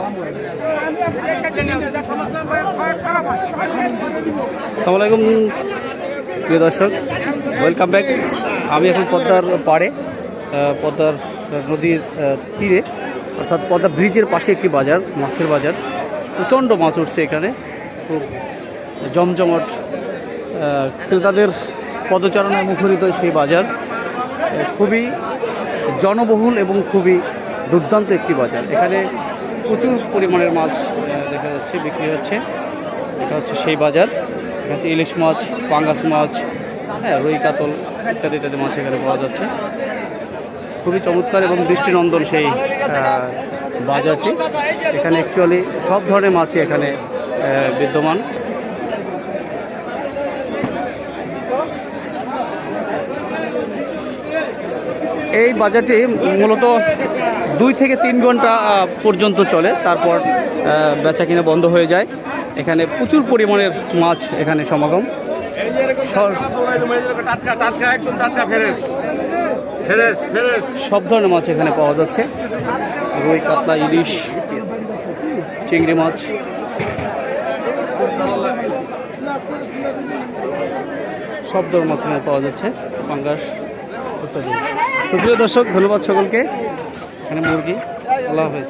আসসালামু আলাইকুম প্রিয় দর্শক। ওয়েলকাম ব্যাক আমি এখন পদ্মার পাড়ে পদ্মার নদীর তীরে, অর্থাৎ পদ্মা ব্রিজের পাশে একটি বাজার, মাছের বাজার। প্রচণ্ড মাছ উঠছে এখানে। খুব জমজমট ক্রেতাদের পদচারণায় মুখরিত সেই বাজার। খুবই জনবহুল এবং খুবই দুর্দান্ত একটি বাজার। এখানে প্রচুর পরিমাণের মাছ দেখা যাচ্ছে, বিক্রি হচ্ছে। এটা হচ্ছে সেই বাজার। দেখা যাচ্ছে ইলিশ মাছ, পাঙ্গাস মাছ হ্যাঁ রুই কাতল ইত্যাদি ইত্যাদি মাছ এখানে পাওয়া যাচ্ছে। খুবই চমৎকার এবং দৃষ্টিনন্দন সেই বাজারটি। এখানে অ্যাকচুয়ালি সব ধরনের মাছই এখানে বিদ্যমান। এই বাজারটি মূলত দুই থেকে তিন ঘণ্টা পর্যন্ত চলে। তারপর বেচা কিনা বন্ধ হয়ে যায়। এখানে প্রচুর পরিমাণের মাছ এখানে সমাগম। সব ধরনের মাছ এখানে পাওয়া যাচ্ছে। রুই, কাতলা, ইলিশ, চিংড়ি মাছ। সব ধরনের মাছ এখানে পাওয়া যাচ্ছে। পাঙ্গাস। প্রিয় দর্শক ধন্যবাদ সকলকে। এখানে মুরগি আল্লাহ হাফেজ।